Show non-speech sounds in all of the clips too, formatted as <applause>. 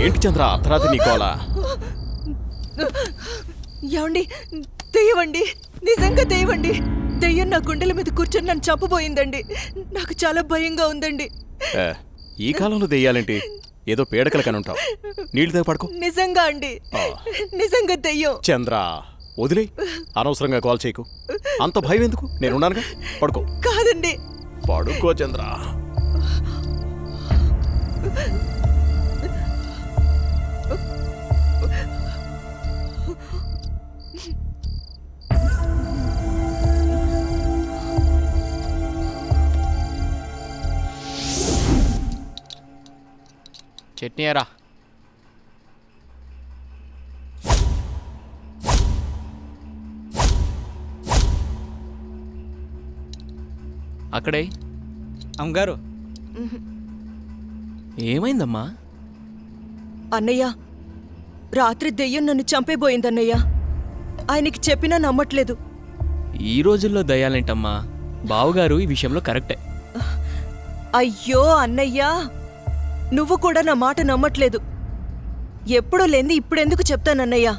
ఏంటి చంద్ర అర్ధరాత్రి నీ కోలా ఏమండి? దెయ్యమండి నిజంగా దెయ్యమండి దెయ్యం నా గుండెల మీద కూర్చొని నన్ను చంపబోయిందండి. నాకు చాలా భయంగా ఉందండి. ఈ కాలంలో దెయ్యాలేంటి ఏదో పీడకల కనుంటావు నీళ్ళు పడుకో. నిజంగా అండి. నిజంగా దెయ్యం చంద్ర వదిలే. అనవసరంగా కాల్ చేయకు. అంత భయం ఎందుకు? నేనున్నానుగా పడుకో. కాదండి. పడుకో చంద్ర. ఎరా అక్కడే. అమ్మగారు ఏమైందమ్మా? అన్నయ్య రాత్రి దెయ్యం నన్ను చంపేబోయిందన్నయ్య. ఆయనకి చెప్పినా నమ్మట్లేదు. ఈ రోజుల్లో దయాలేంటమ్మా బావగారు ఈ విషయంలో కరెక్టే. అయ్యో అన్నయ్యా. నువ్వు కూడా నా మాట నమ్మట్లేదు. ఎప్పుడూ లేంది ఇప్పుడెందుకు చెప్తానన్నయ్యా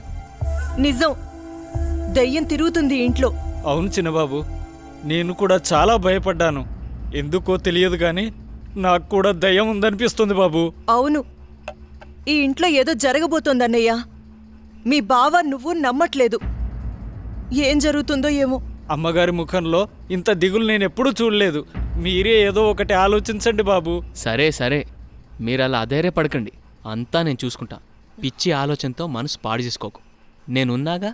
నిజం. దెయ్యం తిరుగుతుంది ఇంట్లో. అవును చిన్నబాబు నేను కూడా చాలా భయపడ్డాను. ఎందుకో తెలియదు కానీ నాకు కూడా దయ్యం ఉందనిపిస్తుంది బాబు. అవును. ఈ ఇంట్లో ఏదో జరగబోతోందన్నయ్యా మీ బావ నువ్వు నమ్మట్లేదు. ఏం జరుగుతుందో ఏమో. అమ్మగారి ముఖంలో ఇంత దిగులు నేను ఎప్పుడూ చూడలేదు. మీరే ఏదో ఒకటి ఆలోచించండి బాబు. సరే సరే. మీరు అలా అధైర్యపడకండి. అంతా నేను చూసుకుంటా. పిచ్చి ఆలోచనతో మనసు పాడు చేసుకోకు. నేనున్నాగా?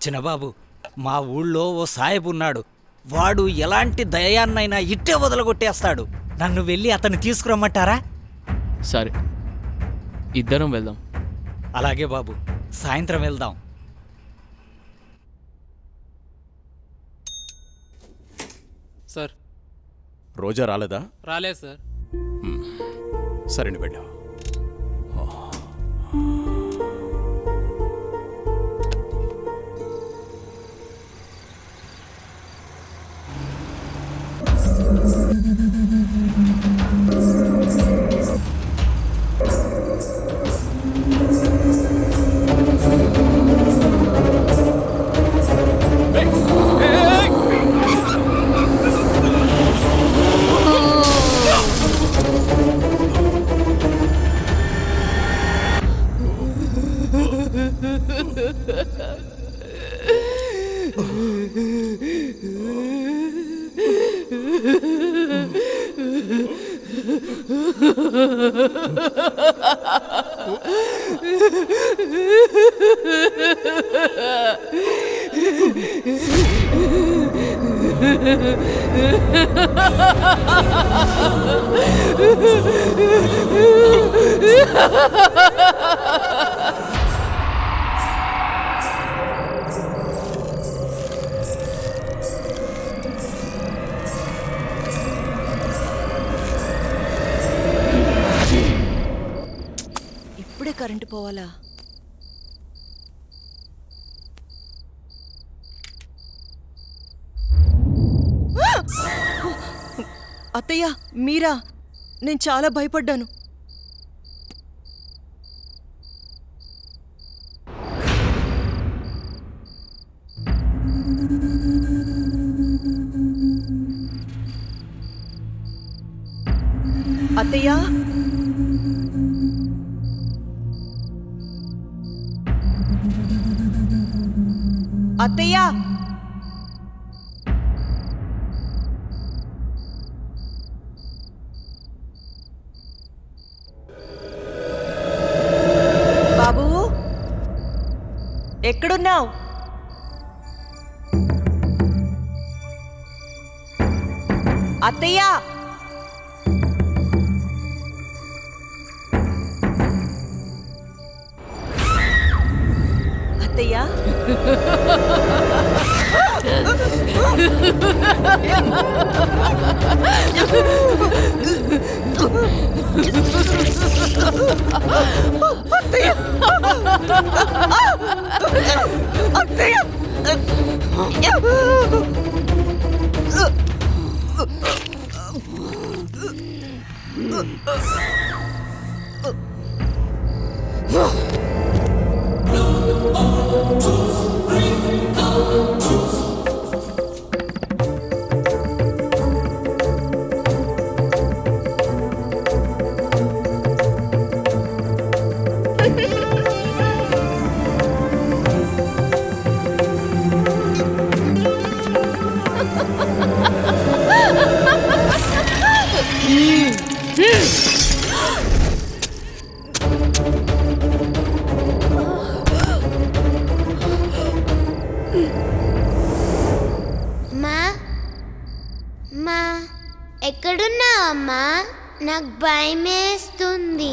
చిన్నబాబు మా ఊళ్ళో ఓ సాయబు ఉన్నాడు. వాడు ఎలాంటి దయాన్నైనా ఇట్టే వదలగొట్టేస్తాడు. నన్ను వెళ్ళి అతన్ని తీసుకురమ్మంటారా? సరే. ఇద్దరం వెళ్దాం. అలాగే బాబు. సాయంత్రం వెళ్దాం సార్ రోజా రాలేదా? రాలేదు సార్. సరే నువ్వు వెళ్ళావు? Ha ha ha! వెళ్ళిపోవాలా పోవాలా? అత్తయ్య మీరా? నేను చాలా భయపడ్డాను. అత్తయ్యా? అత్తయ్య! బాబు! ఎక్కడున్నావు? అత్తయ్యా! మా ఎక్కడున్నావమ్మా? నాకు భయమేస్తుంది.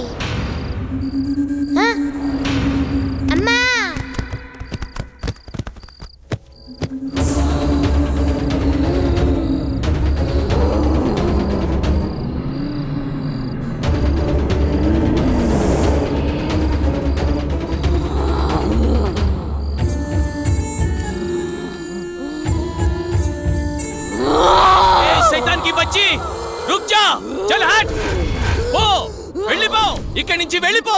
రుక్ జా చల్ హట్. పో వెళ్ళిపో ఇక్కడి నుంచి వెళ్ళిపో.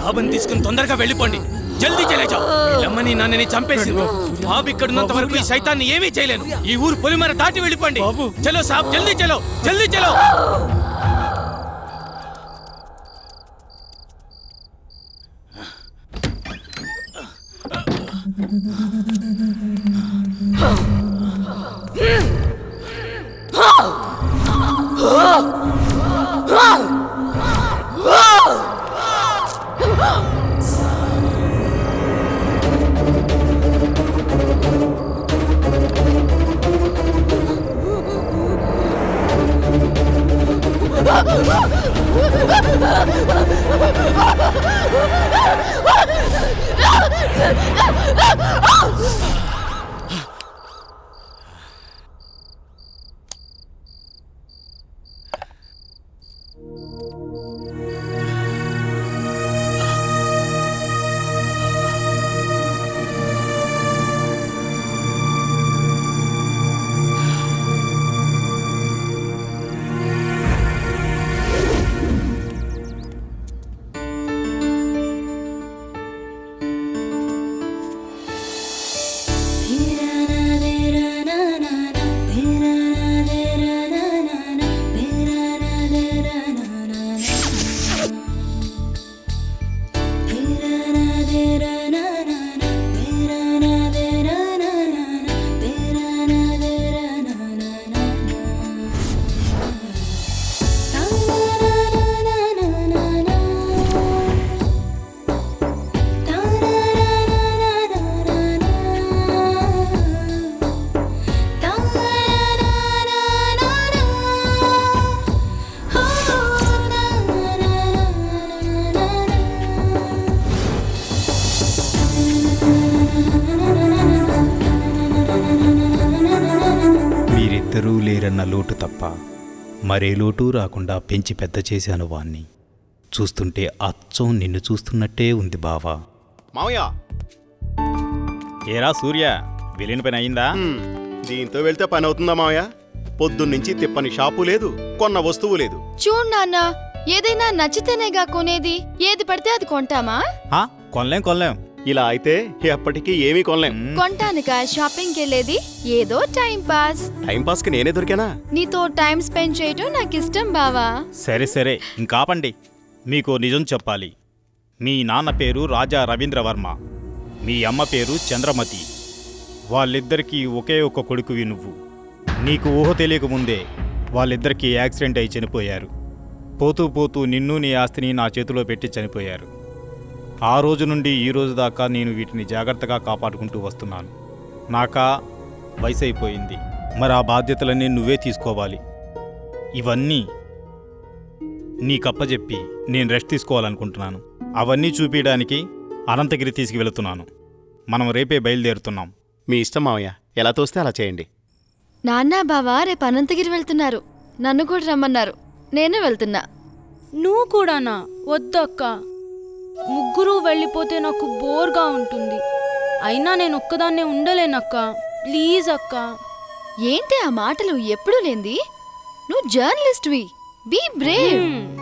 బాబుని తీసుకుని తొందరగా వెళ్ళిపోండి. జల్దీ చలేజా వీళ్ళమ్మని నన్నని చంపేసింది బాబు ఇక్కడ ఉన్నంత వరకు ఈ సైతాన్ని ఏమీ చేయలేను. ఈ ఊరు పొలిమర దాటి వెళ్ళిపోండి. చలో సాబ్ జల్దీ చలో జల్దీ చలో. 아! మీరిద్దరూ లేరన్న లోటు తప్ప మరే లోటు రాకుండా పెంచి పెద్ద చేశాను వాణ్ణి. చూస్తుంటే అచ్చం నిన్ను చూస్తున్నట్టే ఉంది బావా. మామయ్య ఏరా సూర్య విలీన పని అయిందా? దీంతో వెళ్తే పని అవుతుందా మామయ్య పొద్దున్నుంచి తిప్పని షాపు లేదు కొన్న వస్తువు లేదు. చూడు నాన్న ఏదైనా నచ్చితేనేగా కొనేది ఏది పడితే అది కొంటామా? కొనలేం కొనలేం. ఇలా అయితే ఎప్పటికీ ఏమీ కొనలేం. మ్, కొంటానుక షాపింగ్కి వెళ్ళేది ఏదో టైం పాస్ టైం పాస్కి నేనే దొరికానా? నీతో టైం స్పెండ్ చేయటం నాకు ఇష్టం బావా. సరే సరే ఇంకాపండి. మీకు నిజం చెప్పాలి. మీ నాన్న పేరు రాజా రవీంద్రవర్మ మీ అమ్మ పేరు చంద్రమతి. వాళ్ళిద్దరికీ ఒకే ఒక కొడుకువి నువ్వు. నీకు ఊహ తెలియకముందే వాళ్ళిద్దరికీ యాక్సిడెంట్ అయి చనిపోయారు. పోతూ పోతూ నిన్ను నీ ఆస్తిని నా చేతిలో పెట్టి చనిపోయారు. ఆ రోజు నుండి ఈ రోజు దాకా నేను వీటిని జాగ్రత్తగా కాపాడుకుంటూ వస్తున్నాను. నాకా వయసు అయిపోయింది మరి ఆ బాధ్యతలన్నీ నువ్వే తీసుకోవాలి. ఇవన్నీ నీకప్పచెప్పి నేను రెస్ట్ తీసుకోవాలనుకుంటున్నాను. అవన్నీ చూపించడానికి అనంతగిరి తీసుకువెళుతున్నాను. మనం రేపే బయలుదేరుతున్నాం. మీ ఇష్టం మావయ్య. ఎలా తోస్తే అలా చేయండి. నాన్న బావ రేపు అనంతగిరి వెళ్తున్నారు. నన్ను కూడా రమ్మన్నారు. నేను వెళ్తున్నా. నువ్వు కూడానా? వద్దక్క. ముగ్గురు వెళ్ళిపోతే నాకు బోర్గా ఉంటుంది. అయినా నేను ఒక్కదాన్నే ఉండలేనక్క. ప్లీజ్ అక్క. ఏంటి ఆ మాటలు ఎప్పుడూ లేంది? నువ్వు జర్నలిస్ట్వి. Be brave.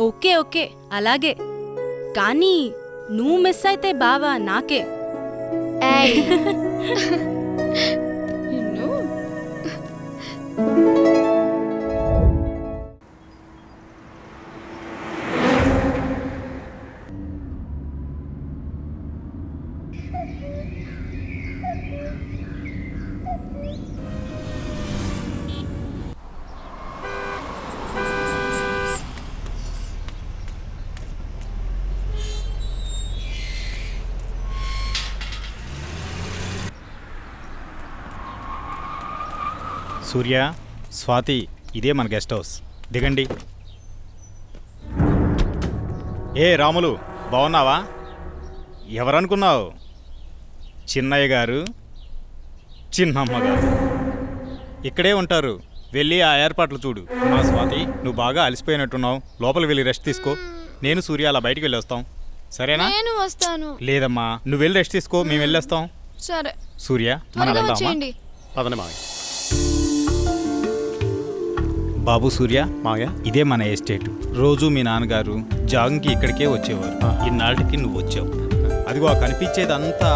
Okay okay. అలాగే. కానీ నువ్వు మిస్ అయితే బావా నాకే. ఏయ్. <laughs> <laughs> సూర్య స్వాతి ఇదే మన గెస్ట్ హౌస్. దిగండి. ఏ రాములు బాగున్నావా ఎవరనుకున్నావు? చిన్నయ్య గారు చిన్నమ్మ గారు. ఇక్కడే ఉంటారు. వెళ్ళి ఆ ఏర్పాట్లు చూడు. మా స్వాతి నువ్వు బాగా అలసిపోయినట్టున్నావు. లోపలికి వెళ్ళి రెస్ట్ తీసుకో. నేను సూర్య అలా బయటికి వెళ్ళి వస్తాం సరేనా? నేను వస్తాను. లేదమ్మా. నువ్వు వెళ్ళి రెస్ట్ తీసుకో. మేము వెళ్ళొస్తాం. సరే. సూర్య మనం వెళ్దామా? పదండి మావయ్య. బాబు సూర్య మావయ్య ఇదే మన ఎస్టేట్. రోజు మీ నాన్నగారు జాగింగ్కి ఇక్కడికే వచ్చేవారు. ఇన్నాళ్ళకి నువ్వు వచ్చావు అదిగో కనిపించేదంతా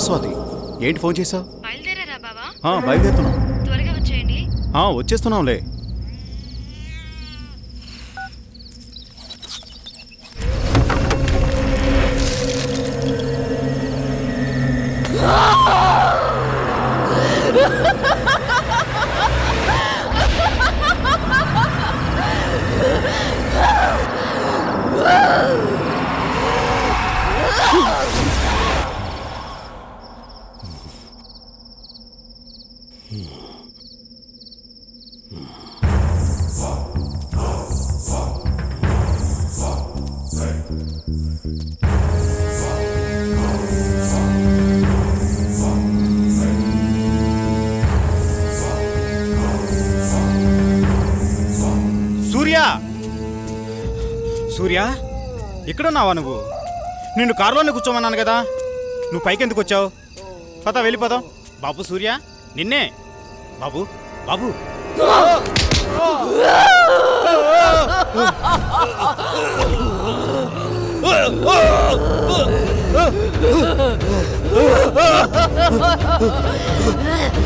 స్వాతి ఏంటి ఫోన్ చేసావు బయలుదేరారా బావా? బయలుదేరుతున్నాం. త్వరగా వచ్చేయండి. ఆ, వచ్చేస్తున్నాంలే. <laughs> సూర్య ఇక్కడున్నావా నువ్వు? నిన్ను కారులోనే కూర్చోమన్నాను కదా. నువ్వు పైకి ఎందుకు వచ్చావు? పదా వెళ్ళిపోదాం. బాబు సూర్య నిన్నే. బాబు బాబు.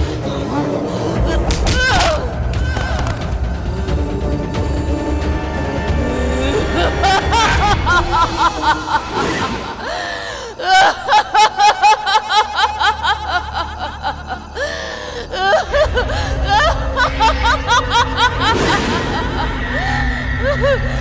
<laughs> Woohoo!